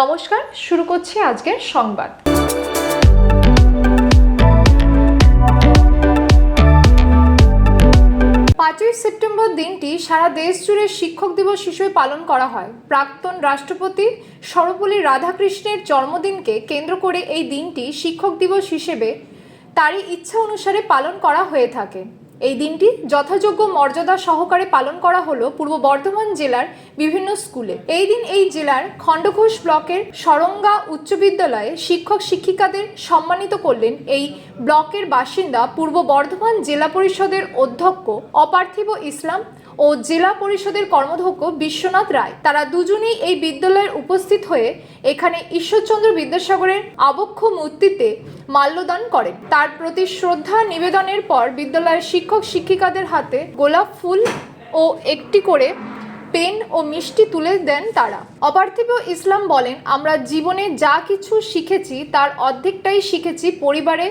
নমস্কার, শুরু করছি আজকের সংবাদ। পাঁচই সেপ্টেম্বর দিনটি সারা দেশ জুড়ে শিক্ষক দিবস হিসেবে পালন করা হয়। প্রাক্তন রাষ্ট্রপতি সর্বপল্লী রাধাকৃষ্ণের জন্মদিনকে কেন্দ্র করে এই দিনটি শিক্ষক দিবস হিসেবে তারই ইচ্ছা অনুসারে পালন করা হয়ে থাকে। এই দিনটি যথাযোগ্য মর্যাদা সহকারে পালন করা হলো পূর্ব বর্ধমান জেলার বিভিন্ন স্কুলে। এই দিন এই জেলার খণ্ডঘোষ ব্লকের সরঙ্গা উচ্চ বিদ্যালয়ে শিক্ষক শিক্ষিকাদের সম্মানিত করলেন এই ব্লকের বাসিন্দা পূর্ব বর্ধমান জেলা পরিষদের অধ্যক্ষ অপার্থিব ইসলাম ও জেলা পরিষদের কর্মধ্যক্ষ বিশ্বনাথ রায়। তারা দুজনেই এই বিদ্যালয়ের উপস্থিত হয়ে এখানে ঈশ্বরচন্দ্র বিদ্যাসাগরের আবক্ষ মূর্তিতে মাল্যদান করেন। তার প্রতি শ্রদ্ধা নিবেদনের পর বিদ্যালয়ের শিক্ষক শিক্ষিকাদের হাতে গোলাপ ফুল ও একটি করে পেন ও মিষ্টি তুলে দেন তারা। অপার্থিব ইসলাম বলেন, আমরা জীবনে যা কিছু শিখেছি, তার অর্ধেকটাই শিখেছি পরিবারে,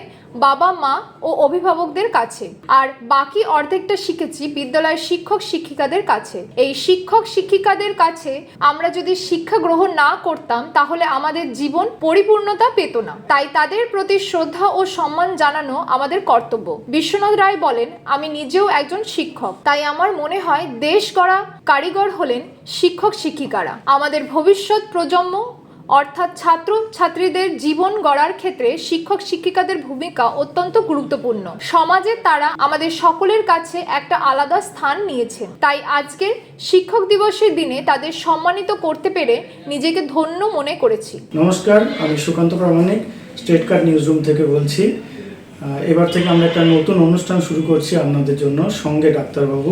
বাবা, মা ও অভিভাবকদের কাছে। আর বাকি অর্ধেকটা শিখেছি বিদ্যালয়ের শিক্ষক, শিক্ষিকাদের কাছে। এই শিক্ষক, শিক্ষিকাদের কাছে আমরা যদি শিক্ষা গ্রহণ না করতাম, তাহলে আমাদের জীবন পরিপূর্ণতা পেত না। তাই তাদের প্রতি শ্রদ্ধা ও সম্মান জানানো আমাদের কর্তব্য। বিশ্বনাথ রায় বলেন, আমি নিজেও একজন শিক্ষক। তাই আমার মনে হয়, দেশ গড়া কারিগর হলেন শিক্ষক শিক্ষিকারা। আমাদের ভবিষ্যৎ প্রজন্ম, অর্থাৎ ছাত্র ছাত্রীদের জীবন গড়ার ক্ষেত্রে শিক্ষক শিক্ষিকাদের ভূমিকা অত্যন্ত গুরুত্বপূর্ণ। সমাজে তারা আমাদের সকলের কাছে একটা আলাদা স্থান নিয়েছেন। তাই আজকের শিক্ষক দিবসের দিনে তাদের সম্মানিত করতে পেরে নিজেকে ধন্য মনে করেছি। নমস্কার, আমি Sukanta Pramanik, state card news room থেকে বলছি। এবার থেকে আমরা একটা নতুন অনুষ্ঠান শুরু করছি আপনাদের জন্য, সঙ্গে ডাক্তারবাবু।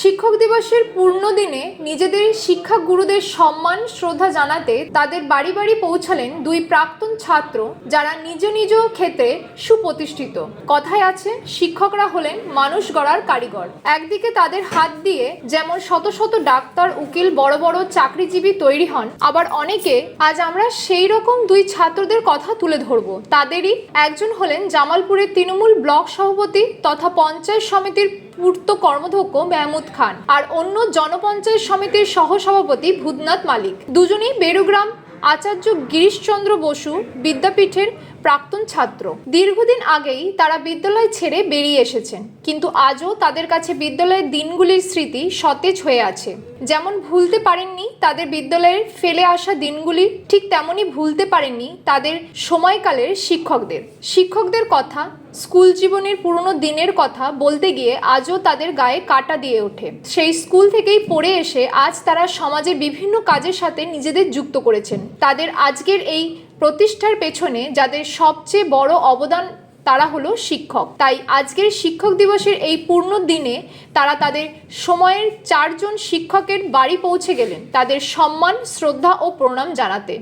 শিক্ষক দিবসের পূর্ণ দিনে নিজেদের শিক্ষা গুরুদের সম্মান, শ্রদ্ধা জানাতে তাদের বাড়ি বাড়ি পৌঁছালেন দুই প্রাক্তন ছাত্র যারা নিজ নিজ ক্ষেত্রে সুপ্রতিষ্ঠিত। কথায় আছে, শিক্ষকরা হলেন মানুষ গড়ার কারিগর। একদিকে তাদের হাত দিয়ে যেমন শত শত ডাক্তার, উকিল, বড় বড় চাকরিজীবী তৈরি হন, আবার অনেকে আজ আমরা সেই রকম দুই ছাত্রদের কথা তুলে ধরব। তাদেরই একজন হলেন জামালপুরের তৃণমূল ব্লক সভাপতি তথা পঞ্চায়েত সমিতির পূর্ত কর্মধ্যক্ষ মেহমুদ খান আর অন্য জনপঞ্চায়েত সমিতির সহসভাপতি ভূতনাথ মালিক। দুজনেই বেরুগ্রাম আচার্য গিরিশচন্দ্র বসু বিদ্যাপীঠের প্রাক্তন ছাত্র। দীর্ঘদিন আগেই তারা বিদ্যালয় ছেড়ে বেরিয়ে এসেছেন। কিন্তু আজও তাদের কাছে বিদ্যালয়ের দিনগুলির স্মৃতি সতেজ হয়ে আছে। যেমন ভুলতে পারেননি তাদের বিদ্যালয়ের ফেলে আসা দিনগুলি, ঠিক তেমনই ভুলতে পারেননি তাদের সময়কালের শিক্ষকদের। শিক্ষকদের কথা, স্কুল জীবনের পুরনো দিনের কথা বলতে গিয়ে আজও তাদের গায়ে কাটা দিয়ে ওঠে। সেই স্কুল থেকেই পড়ে এসে আজ তারা সমাজের বিভিন্ন কাজের সাথে নিজেদের যুক্ত করেছেন। তাদের আজকের এই প্রতিষ্ঠার পেছনে যাদের সবচেয়ে বড় অবদান তারা হলো শিক্ষক। তাই আজকের শিক্ষক দিবসের এই পূর্ণ দিনে তারা তাদের সময়ের চারজন শিক্ষকের বাড়ি পৌঁছে গেলেন তাদের সম্মান, শ্রদ্ধা ও প্রণাম জানাতে।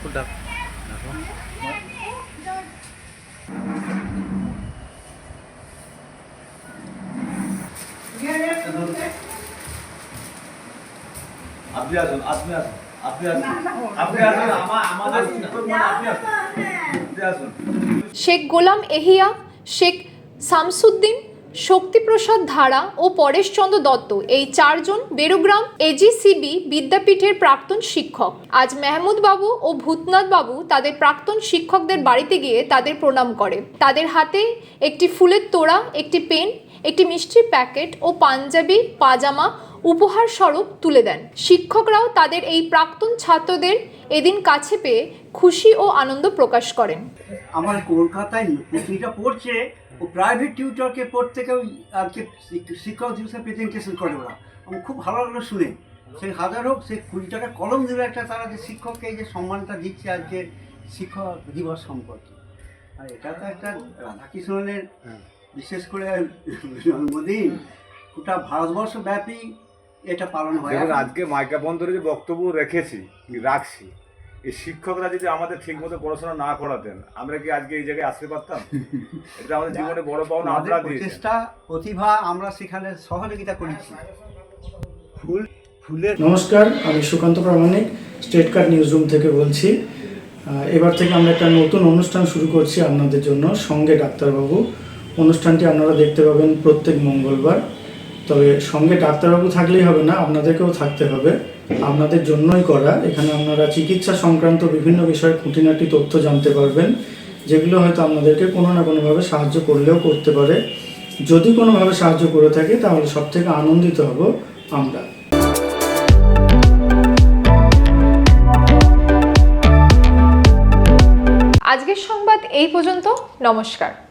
ফুলটা দেখো আপনি আসুন আপনি আসুন আপনি আসুন আপনি আসুন আমাদের আপনি আসুন শেখ গোলাম এহিয়া শেখ শামসুদ্দিন শক্তিপ্রসাদ ধারা ও পরেশচন্দ্র দত্ত, এই চারজন বেরুগ্রাম এজিসিবি বিদ্যাপীঠের প্রাক্তন শিক্ষক। আজ মেহমুদ বাবু ও ভূতনাথ বাবু তাদের প্রাক্তন শিক্ষকদের বাড়িতে গিয়ে তাদের প্রণাম করে। তাদের হাতে একটি ফুলের তোড়া, একটি পেন, একটি মিষ্টির প্যাকেট ও পাঞ্জাবি, পাজামা উপহার স্বরূপ তুলে দেন। শিক্ষকরাও তাদের এই প্রাক্তন ছাত্রদের এদিন কাছে পেয়ে খুশি ও আনন্দ প্রকাশ করেন। আমার কলকাতায় পুত্রীটা পড়ছে ও প্রাইভেট টিউটরকে পড়তে থেকেও আর কি শিক্ষক দিবসে প্রেজেন্টেশন করে ওরা। আমার খুব ভালো লাগল শুনে। সে হাজার হোক সে কুড়ি টাকা কলম দেবে একটা তারা যে শিক্ষককে এই যে সম্মানটা দিচ্ছে আজকে শিক্ষক দিবস সম্পর্কে। আর এটা তো একটা রাধাকৃষ্ণনের বিশেষ করে জন্মদিন। গোটা ভারতবর্ষ ব্যাপী এটা পালন হয়। দেখুন আজকে মাইক্রোফোন ধরে যে বক্তব্য রেখেছি রাখছি এই শিক্ষকরা যদি আমাদের ঠিক মতো পড়াশোনা না করাতেন আমরা কি আজকে এই জায়গায় আসতে পারতাম? এটা আমাদের জীবনে বড় পাওনা আপনারা দিয়েছেন। প্রতিভা আমরা সেখানে সহযোগিতা করেছি। ফুল ফুলের নমস্কার আমি Sukanta Pramanik state card news room থেকে বলছি। এবার থেকে আমরা একটা নতুন অনুষ্ঠান শুরু করছি আপনাদের জন্য সঙ্গে ডাক্তারবাবু। অনুষ্ঠানটি আপনারা দেখতে পাবেন প্রত্যেক মঙ্গলবার। তবে সঙ্গে ডাক্তারবাবু থাকলেই হবে না, আপনাদেরকেও থাকতে হবে। আপনাদের জন্যই করা। এখানে আপনারা চিকিৎসা সংক্রান্ত বিভিন্ন বিষয়ে খুঁটিনাটি তথ্য জানতে পারবেন, যেগুলো হয়তো আপনাদেরকে কোনো না কোনোভাবে সাহায্য করলেও করতে পারে। যদি কোনোভাবে সাহায্য করে থাকে, তাহলে সব থেকে আনন্দিত হব আমরা। আজকের সংবাদ এই পর্যন্ত। নমস্কার।